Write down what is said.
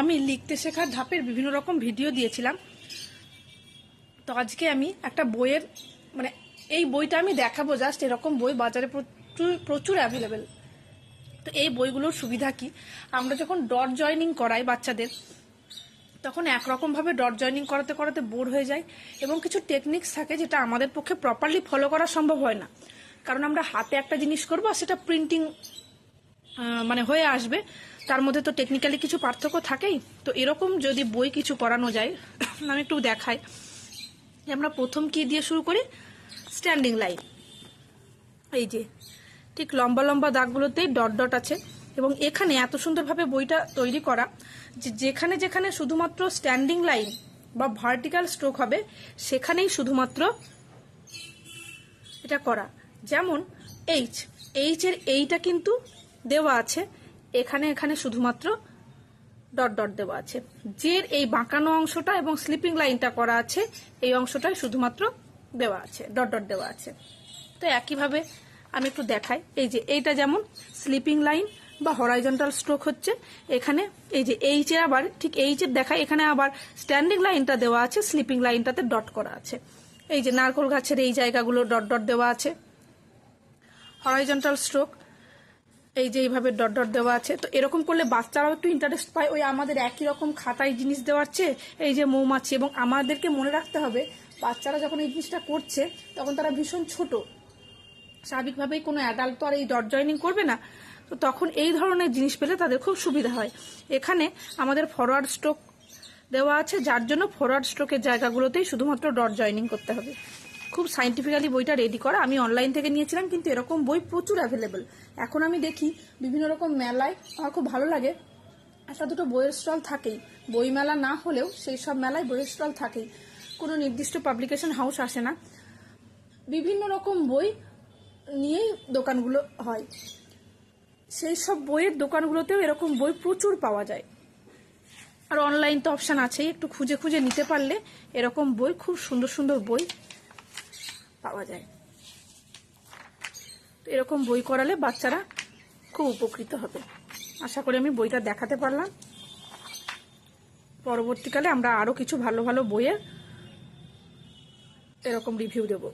আমি লিখতে শেখার ধাপের বিভিন্ন রকম ভিডিও দিয়েছিলাম। তো আজকে আমি একটা বইয়ের মানে এই বইটা আমি দেখাবো জাস্ট এরকম বই, বাজারে প্রচুর প্রচুর অ্যাভেলেবেল তো এই বইগুলোর সুবিধা কি? আমরা যখন ডট জয়নিং করাই বাচ্চাদের, তখন একরকমভাবে ডট জয়নিং করাতে করাতে বোর হয়ে যায় এবং কিছু টেকনিক্স থাকে যেটা আমাদের পক্ষে প্রপারলি ফলো করা সম্ভব হয় না। কারণ আমরা হাতে একটা জিনিস করব সেটা প্রিন্টিং মানে হয়ে আসবে। তার মধ্যে তো টেকনিক্যালি কিছু পার্থক্য থাকেই। তো এরকম যদি বই কিছু করানো যায় আমি একটু দেখাই। যে আমরা প্রথম কি দিয়ে শুরু করি? স্ট্যান্ডিং লাইন এই যে, ঠিক লম্বা লম্বা দাগগুলোতেই ডট ডট আছে। এবং এখানে এত সুন্দরভাবে বইটা তৈরি করা, যে যেখানে যেখানে শুধুমাত্র স্ট্যান্ডিং লাইন বা ভার্টিক্যাল স্ট্রোক হবে, সেখানেই শুধুমাত্র এটা করা। যেমন এইচ এইচ এর এইটা কিন্তু দেওয়া আছে। এখানে এখানে শুধুমাত্র ডট ডট দেওয়া আছে। জের এই বাঁকানো অংশটা এবং স্লিপিং লাইনটা করা আছে, এই অংশটাই শুধুমাত্র দেওয়া আছে, ডট ডট দেওয়া আছে। তো একইভাবে আমি একটু দেখাই। এই যে এইটা যেমন স্লিপিং লাইন বা হরাইজন্টাল স্ট্রোক হচ্ছে, এখানে এই যে এইচ এর আবার, ঠিক এইচ এর দেখায় এখানে আবার স্ট্যান্ডিং লাইনটা দেওয়া আছে, স্লিপিং লাইনটাতে ডট করা আছে। এই যে নারকোল গাছের এই জায়গাগুলো ডট ডট দেওয়া আছে। হরাইজন্টাল স্ট্রোক এই যে এইভাবে ডট ডট দেওয়া আছে, তো এরকম করলে বাচ্চারাও একটু ইন্টারেস্ট পায়। ওই আমাদের একই রকম খাতায় জিনিস দেওয়ার চেয়ে এই যে মৌমাছি, এবং আমাদেরকে মনে রাখতে হবে, বাচ্চারা যখন এই জিনিসটা করছে, তখন তারা ভীষণ ছোট। স্বাভাবিকভাবেই কোনো অ্যাডাল্ট তো আর এই ডট জয়নিং করবে না। তো তখন এই ধরনের জিনিস পেলে তাদের খুব সুবিধা হয়। এখানে আমাদের ফরওয়ার্ড স্ট্রোক দেওয়া আছে, যার জন্য ফরওয়ার্ড স্ট্রোকের জায়গাগুলোতেই শুধুমাত্র ডট জয়নিং করতে হবে। খুব সাইন্টিফিক্যালি বইটা রেডি করা। আমি অনলাইন থেকে নিয়েছিলাম, কিন্তু এরকম বই প্রচুর অ্যাভেলেবেল এখন আমি দেখি বিভিন্ন রকম মেলায়, আমার খুব ভালো লাগে। একটা দুটো বইয়ের স্টল থাকেই। বই মেলা না হলেও সেই সব মেলায় বইয়ের স্টল থাকেই। কোনো নির্দিষ্ট পাবলিকেশন হাউস আসে না। বিভিন্ন রকম বই নিয়েই দোকানগুলো হয়। সেই সব বইয়ের দোকানগুলোতেও এরকম বই প্রচুর পাওয়া যায়। আর অনলাইন তো অপশান আছেই, একটু খুঁজে খুঁজে নিতে পারলে এরকম বই, খুব সুন্দর সুন্দর বই পাওয়া যায়। তো এরকম বই করালে বাচ্চারা খুব উপকৃত হবে। আশা করি আমি বইটা দেখাতে পারলাম। পরবর্তীকালে আমরা আরও কিছু ভালো ভালো বইয়ের এরকম রিভিউ দেবো।